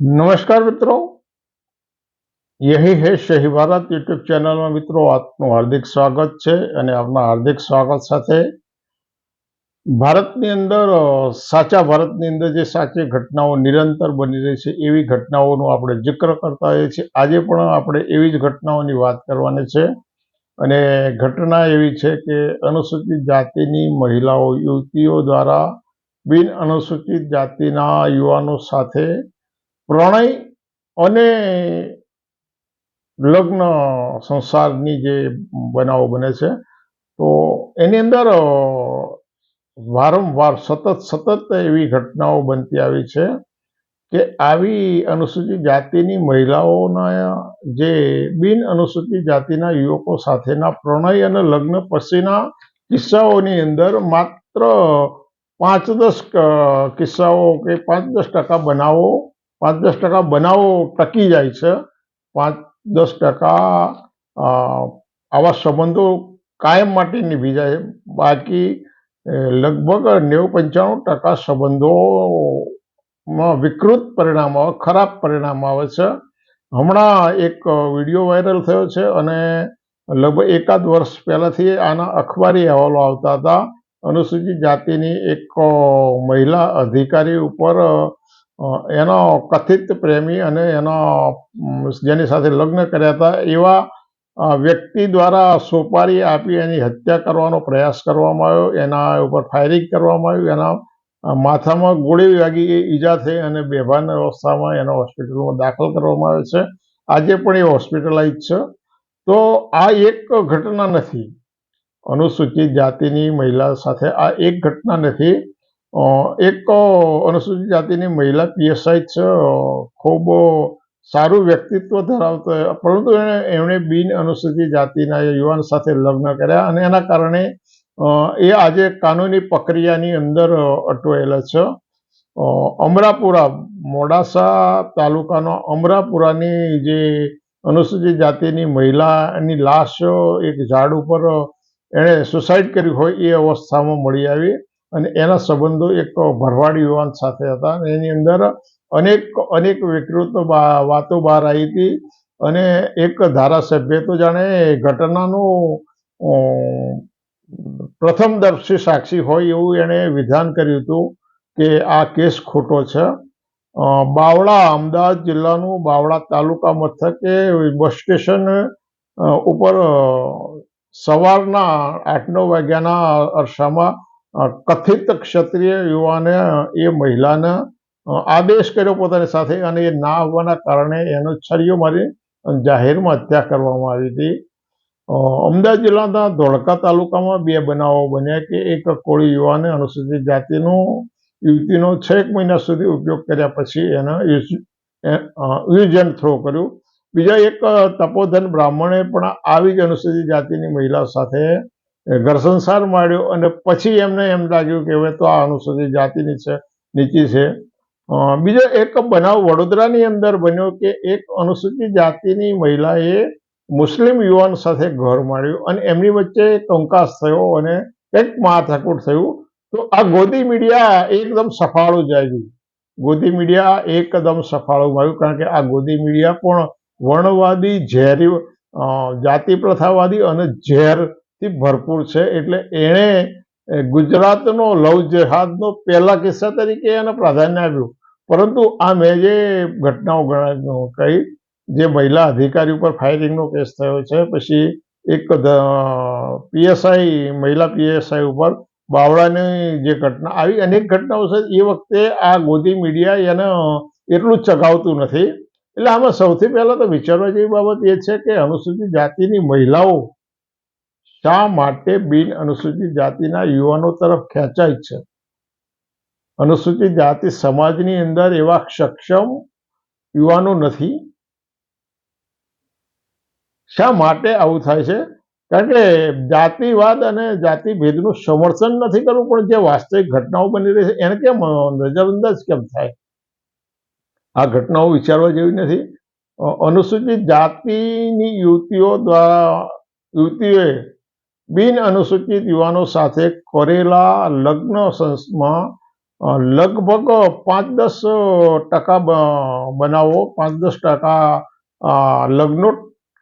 નમસ્કાર મિત્રો. યહી હે શહી ભારત યુટ્યુબ ચેનલમાં મિત્રો આપનું હાર્દિક સ્વાગત છે અને આપના હાર્દિક સ્વાગત સાથે ભારતની અંદર સાચા ભારતની અંદર જે સાચી ઘટનાઓ નિરંતર બની રહી છે એવી ઘટનાઓનો આપણે જિક્ર કરતા હોઈએ છીએ. આજે પણ આપણે એવી જ ઘટનાઓની વાત કરવાની છે અને ઘટના એવી છે કે અનુસૂચિત જાતિની મહિલાઓ યુવતીઓ દ્વારા બિન અનુસૂચિત જાતિના યુવાનો સાથે પ્રણય અને લગ્ન સંસારની જે બનાવો બને છે, તો એની અંદર વારંવાર સતત સતત એવી ઘટનાઓ બનતી આવી છે કે આવી અનુસૂચિત જાતિની મહિલાઓના જે બિન અનુસૂચિત જાતિના યુવકો સાથેના પ્રણય અને લગ્ન પછીના કિસ્સાઓની અંદર માત્ર પાંચ દસ કિસ્સાઓ કે પાંચ દસ ટકા બનાવો પાંચ દસ ટકા બનાવો ટકી જાય છે. પાંચ દસ ટકા આવા સંબંધો કાયમ માટે નિભી જાય. બાકી લગભગ નેવું પંચાણું ટકા સંબંધોમાં વિકૃત પરિણામ આવે, ખરાબ પરિણામ આવે છે. હમણાં એક વીડિયો વાયરલ થયો છે અને લગભગ એકાદ વર્ષ પહેલાંથી આના અખબારી અહેવાલો આવતા હતા. અનુસૂચિત જાતિની એક મહિલા અધિકારી ઉપર એનો કથિત પ્રેમી અને એનો જેની સાથે લગ્ન કર્યા હતા, એવા વ્યક્તિ દ્વારા સોપારી આપી એની હત્યા કરવાનો પ્રયાસ કરવામાં આવ્યો. એના ઉપર ફાયરિંગ કરવામાં આવ્યું. એના માથામાં ગોળી વાગી ઈજા થઈ અને બેભાન અવસ્થામાં એનો હોસ્પિટલમાં દાખલ કરવામાં આવે છે. આજે પણ એ હોસ્પિટલાઇઝ છે. તો આ એક ઘટના નથી. અનુસૂચિત જાતિની મહિલા સાથે આ એક ઘટના નથી. એક અનુસૂચિત જાતિની મહિલા પીએસઆઈ છે. ખૂબ સારું વ્યક્તિત્વ ધરાવતો, પરંતુ એણે એમણે બિન અનુસૂચિત જાતિના યુવાન સાથે લગ્ન કર્યા અને એના કારણે એ આજે કાનૂની પ્રક્રિયાની અંદર અટવાયેલા છે. અમરાપુરા, મોડાસા તાલુકાનો અમરાપુરાની જે અનુસૂચિત જાતિની મહિલાની લાશ, એક ઝાડ ઉપર એણે સુસાઇડ કરી હોય એ અવસ્થામાં મળી આવી. અને એના સંબંધો એક ભરવાડ યુવાન સાથે હતા અને એની અંદર અનેક અનેક વિકૃત વાતો બહાર આવી હતી. અને એક ધારાસભ્ય તો જાણે ઘટનાનું પ્રથમ પ્રથમદર્શી સાક્ષી હોય એવું એણે વિધાન કર્યું હતું કે આ કેસ ખોટો છે. બાવળા અમદાવાદ જિલ્લાનું બાવળા તાલુકા મથકે બસ સ્ટેશન ઉપર સવારના આઠ નવ વાગ્યાના અરસામાં કથિત ક્ષત્રિય યુવાને, એ મહિલાને આદેશ કર્યો પોતાની સાથે અને એ ના આવવાના કારણે એનો છરીઓ મારી જાહેરમાં હત્યા કરવામાં આવી હતી. અમદાવાદ જિલ્લાના ધોળકા તાલુકામાં બે બનાવો બન્યા કે એક કોળી યુવાને અનુસૂચિત જાતિનો, યુવતીનો છ એક મહિના સુધી ઉપયોગ કર્યા પછી એને યુઝ એન્ડ થ્રો કર્યું. બીજા એક તપોધન બ્રાહ્મણે પણ આવી જ અનુસૂચિત જાતિની મહિલા સાથે ઘર સંસાર માંડ્યો અને પછી એમને એમ લાગ્યું કે હવે તો આ અનુસૂચિત જાતિની છે, નીચી છે. બીજો એક બનાવ વડોદરાની અંદર બન્યો કે એક અનુસૂચિત જાતિની મહિલાએ મુસ્લિમ યુવાન સાથે ઘર માંડ્યું અને એમની વચ્ચે કંકાસ થયો અને કંઈક માથાકૂટ થયું. તો આ ગોદી મીડિયા એકદમ સફાળું જાય ગોદી મીડિયા એકદમ સફાળું આવ્યું કારણ કે આ ગોદી મીડિયા પણ વર્ણવાદી ઝેરી જાતિ પ્રથાવાદી અને ઝેરથી ભરપૂર છે એટલે એણે ગુજરાતનો લવ જેહાદનો પહેલા કિસ્સા તરીકે એને પ્રાધાન્ય આપ્યું. પરંતુ આ મેં જે ઘટનાઓ કહી જે મહિલા અધિકારી ઉપર ફાયરિંગનો કેસ થયો છે, પછી એક પીએસઆઈ મહિલા પીએસઆઈ ઉપર બાવળાની જે ઘટના, આવી અનેક ઘટનાઓ છે, એ વખતે આ ગોદી મીડિયા એને એટલું જ ચગાવતું નથી. એટલે આમાં સૌથી પહેલાં તો વિચારવા જેવી બાબત એ છે કે અનુસૂચિત જાતિની મહિલાઓ શા માટે બિન અનુસૂચિત જાતિના યુવાનો તરફ ખેંચાય છે? અનુસૂચિત જાતિ સમાજની અંદર એવા સક્ષમ યુવાનો નથી. શા માટે આવું થાય છે? કારણ કે જાતિવાદ અને જાતિભેદનું સમર્થન નથી કરવું, પણ જે વાસ્તવિક ઘટનાઓ બની રહી છે, એને કેમ નજરઅંદાજ કેમ થાય? આ ઘટનાઓ વિચારવા જેવી નથી. અનુસૂચિત જાતિની યુવતીઓ દ્વારા, યુવતીઓએ બિન અનુસૂચિત યુવાનો સાથે કરેલા લગ્ન સંસમાં લગભગ પાંચ દસ ટકા બનાવો પાંચ દસ ટકા લગ્નો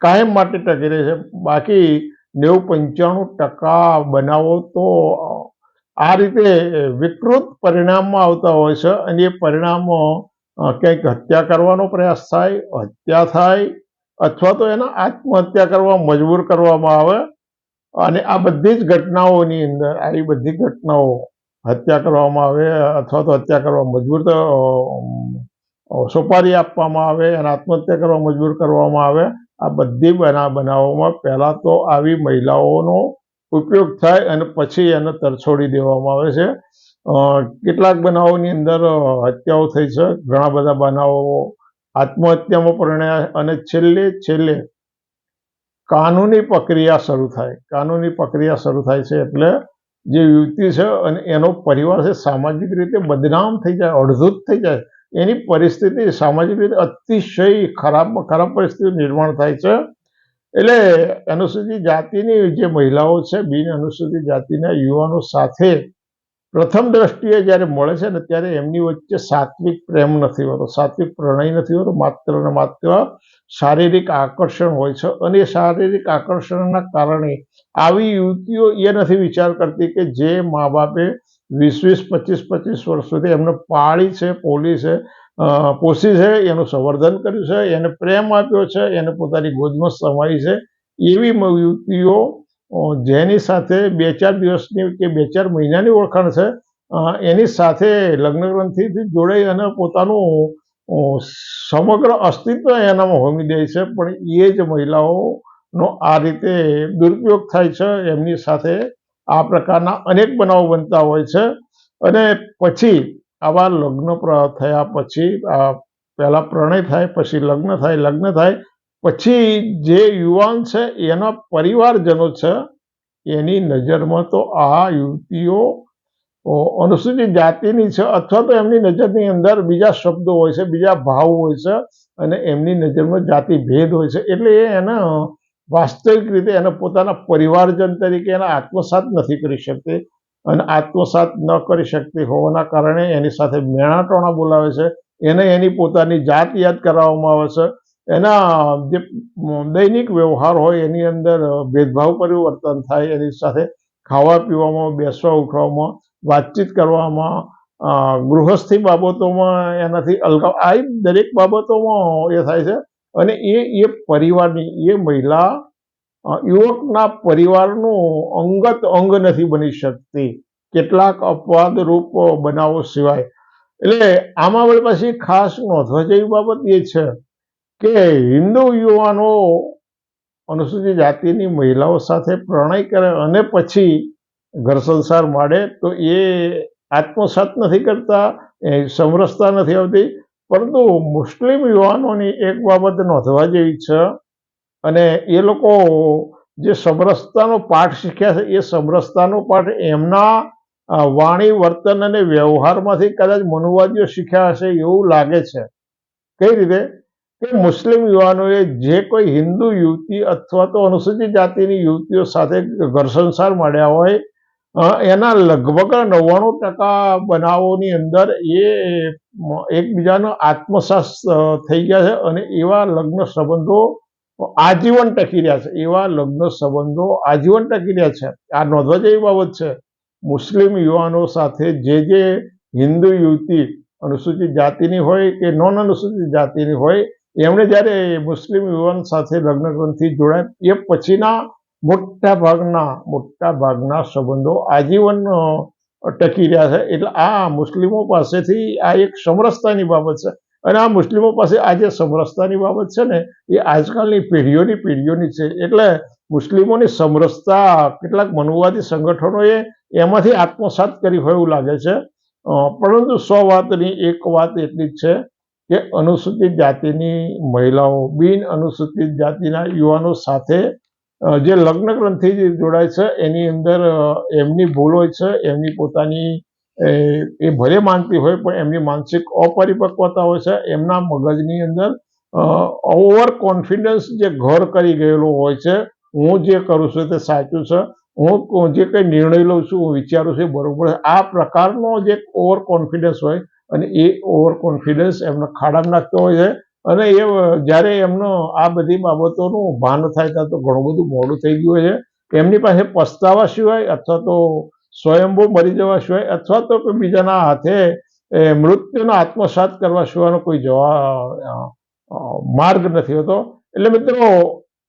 કાયમ માટે ટકી રહે છે. બાકી નેવું પંચાણું ટકા બનાવો તો આ રીતે વિકૃત પરિણામમાં આવતા હોય છે અને એ પરિણામો ક્યાંક હત્યા કરવાનો પ્રયાસ થાય, હત્યા થાય અથવા તો એને આત્મહત્યા કરવા મજબૂર કરવામાં આવે અને આ બધી જ ઘટનાઓની અંદર, આવી બધી ઘટનાઓ હત્યા કરવામાં આવે, અથવા તો હત્યા કરવા મજબૂર સોપારી આપવામાં આવે અને આત્મહત્યા કરવા મજબૂર કરવામાં આવે, આ બધી બના, બનાવોમાં પહેલાં તો આવી મહિલાઓનો ઉપયોગ થાય અને પછી એને તરછોડી દેવામાં આવે છે. કેટલાક બનાવોની અંદર હત્યાઓ થઈ છે. ઘણા બધા બનાવો આત્મહત્યામાં પરિણ્યા અને છેલ્લે છેલ્લે કાનૂની પ્રક્રિયા શરૂ થાય. કાનૂની પ્રક્રિયા શરૂ થાય છે એટલે જે યુવતી છે અને એનો પરિવાર છે સામાજિક રીતે બદનામ થઈ જાય અડધૂત થઈ જાય, એની પરિસ્થિતિ સામાજિક રીતે અતિશય ખરાબ ખરાબ પરિસ્થિતિ નિર્માણ થાય છે. એટલે અનુસૂચિત જાતિની જે મહિલાઓ છે, બિન અનુસૂચિત જાતિના યુવાનો સાથે પ્રથમ દ્રષ્ટિએ જ્યારે મળે છે ને ત્યારે એમની વચ્ચે સાત્વિક પ્રેમ નથી હોતો. સાત્વિક પ્રણય નથી હોતો. માત્ર ને માત્ર શારીરિક આકર્ષણ હોય છે અને એ શારીરિક આકર્ષણના કારણે આવી યુવતીઓ એ નથી વિચાર કરતી કે જે મા બાપે વીસ વીસ પચીસ પચીસ વર્ષ સુધી એમને પાળી છે, પોલી છે પોષી છે, એનું સંવર્ધન કર્યું છે, એને પ્રેમ આપ્યો છે, એને પોતાની ગોદમાં સમાવી છે. એવી યુવતીઓ જેની સાથે બે ચાર દિવસની કે બે ચાર મહિનાની ઓળખાણ છે એની સાથે લગ્ન ગ્રંથિથી જોડાઈ અને પોતાનું સમગ્ર અસ્તિત્વ એનામાં હોમી દે છે, પણ એ જ મહિલાઓનો આ રીતે દુરુપયોગ થાય છે, એમની સાથે આ પ્રકારના અનેક બનાવો બનતા હોય છે. અને પછી આવા લગ્ન થયા પછી પહેલા પ્રણય થાય, પછી લગ્ન થાય લગ્ન થાય પછી જે યુવાન છે, એના પરિવારજનો છે, એની નજરમાં તો આ યુવતીઓ અનુસૂચિત જાતિની છે અથવા તો એમની નજરની અંદર બીજા શબ્દો હોય છે, બીજા ભાવ હોય છે અને એમની નજરમાં જાતિ ભેદ હોય છે. એટલે એ એને વાસ્તવિક રીતે એને પોતાના પરિવારજન તરીકે એને આત્મસાત નથી કરી શકતી અને આત્મસાત ન કરી શકતી હોવાના કારણે એની સાથે મેણાટોણા બોલાવે છે. એને એની પોતાની જાત યાદ કરાવવામાં આવે છે. એના જે દૈનિક વ્યવહાર હોય એની અંદર ભેદભાવ પરિવર્તન થાય એની સાથે ખાવા પીવામાં, બેસવા, ઉઠવામાં, વાતચીત કરવામાં ગૃહસ્થી બાબતોમાં એનાથી અલગા આ દરેક બાબતોમાં એ થાય છે. અને એ એ પરિવારની, એ મહિલા યુવકના પરિવારનું અંગત અંગ નથી બની શકતી. કેટલાક અપવાદરૂપ બનાવો સિવાય. એટલે આમાં વળી પાછી ખાસ નોંધવા જેવી બાબત એ છે કે હિન્દુ યુવાનો અનુસૂચિત જાતિની મહિલાઓ સાથે પ્રણય કરે અને પછી ઘર સંસાર માંડે, તો એ આત્મસાત નથી કરતા, એ સમરસતા નથી આવતી. પરંતુ મુસ્લિમ યુવાનોની એક બાબત નોંધવા જેવી છે અને એ લોકો જે સમરસતાનો પાઠ શીખ્યા છે, એ સમરસતાનો પાઠ એમના વાણી, વર્તન અને વ્યવહારમાંથી કદાચ મનુવાદીઓ શીખ્યા હશે એવું લાગે છે. કઈ રીતે? કે મુસ્લિમ યુવાનોએ જે કોઈ હિન્દુ યુવતી અથવા તો અનુસૂચિત જાતિની યુવતીઓ સાથે ઘર સંસાર હોય એના લગભગ નવ્વાણું ટકા બનાવોની અંદર એ એકબીજાનો આત્મસાસ થઈ ગયા છે અને એવા લગ્ન સંબંધો આજીવન ટકી રહ્યા છે. એવા લગ્ન સંબંધો આજીવન ટકી રહ્યા છે. આ નોંધવા જેવી બાબત છે. મુસ્લિમ યુવાનો સાથે જે જે હિન્દુ યુવતી અનુસૂચિત જાતિની હોય કે નોન અનુસૂચિત જાતિની હોય એમણે જ્યારે મુસ્લિમ યુવાન સાથે લગ્ન ગ્રંથિ જોડાય, એ પછીના મોટા ભાગના મોટા ભાગના સંબંધો આજીવન ટકી રહ્યા છે. એટલે આ મુસ્લિમો પાસેથી આ એક સમરસતાની બાબત છે. અને આ મુસ્લિમો પાસે આ જે સમરસતાની બાબત છે ને, એ આજકાલની પેઢીઓની પેઢીઓની છે. એટલે મુસ્લિમોની સમરસતા કેટલાક મનુવાદી સંગઠનોએ એમાંથી આત્મસાત કરી હોય એવું લાગે છે. પરંતુ સો વાતની એક વાત એટલી જ છે. કે અનુસૂચિત જાતિની મહિલાઓ, બિન અનુસૂચિત જાતિના યુવાનો સાથે જે લગ્ન ગ્રંથિ જે જોડાય છે, એની અંદર એમની ભૂલ હોય છે, એમની પોતાની, એ ભલે માનતી હોય, પણ એમની માનસિક અપરિપક્વતા હોય છે, એમના મગજની અંદર ઓવર કોન્ફિડન્સ જે ઘર કરી ગયેલો હોય છે, હું જે કરું છું તે સાચું છે, હું જે કંઈ નિર્ણય લઉં છું, હું વિચારું છું બરોબર. આ પ્રકારનો જે ઓવર કોન્ફિડન્સ હોય અને એ ઓવર કોન્ફિડન્સ એમને ખાડામાં નાખતો હોય છે. અને એ, જ્યારે એમનો આ બધી બાબતોનું ભાન થાય ત્યાં તો ઘણું બધું મોડું થઈ ગયું હોય છે. એમની પાસે પસ્તાવા સિવાય અથવા તો સ્વયંભૂ મરી જવા સિવાય અથવા તો કોઈ બીજાના હાથે મૃત્યુનો આત્મસાત કરવા સિવાયનો કોઈ જવાબ માર્ગ નથી હોતો. એટલે મિત્રો,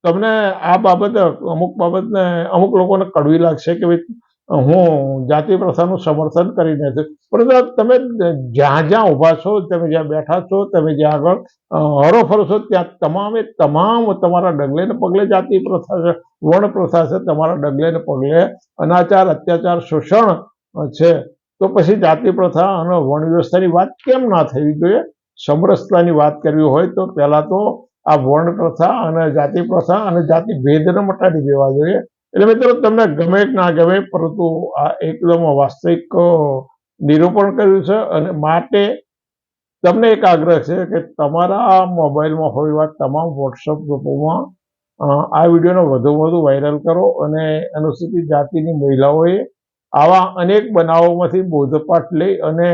તમને આ બાબત અમુક બાબતને અમુક લોકોને કડવી લાગશે કે ભાઈ હું જાતિ પ્રથાનું સમર્થન કરીને છે. પરંતુ તમે જ્યાં જ્યાં ઊભા છો, તમે જ્યાં બેઠા છો, તમે જ્યાં આગળ હરોફરો છો, ત્યાં તમામે તમામ તમારા ડગલે ને પગલે જાતિ પ્રથા છે વર્ણ પ્રથા છે, તમારા ડગલે ને પગલે અનાચાર, અત્યાચાર, શોષણ છે. તો પછી જાતિ પ્રથા અને વર્ણ વ્યવસ્થાની વાત કેમ ના થવી જોઈએ? સમરસતાની વાત કરવી હોય તો પહેલાં તો આ વર્ણ પ્રથા અને જાતિ પ્રથા અને જાતિ ભેદને મટાડી દેવા જોઈએ. એટલે મિત્રો, તમને ગમે ના ગમે, પરંતુ આ એકદમ વાસ્તવિક નિરૂપણ કર્યું છે અને માટે તમને એક આગ્રહ છે કે તમારા મોબાઈલમાં હોય એવા તમામ વોટ્સઅપ ગ્રુપોમાં આ વિડીયોને વધુ વધુ વાયરલ કરો અને અનુસૂચિત જાતિની મહિલાઓએ આવા અનેક બનાવોમાંથી બોધપાઠ લઈ અને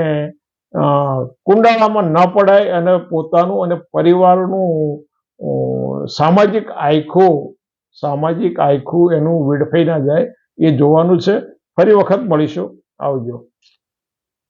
કુંડાળામાં ન પડાય અને પોતાનું અને પરિવારનું સામાજિક આયખું સામાજિક આયખું એનું વેડફાઈ ના જાય એ જોવાનું છે. ફરી વખત મળીશું. આવજો.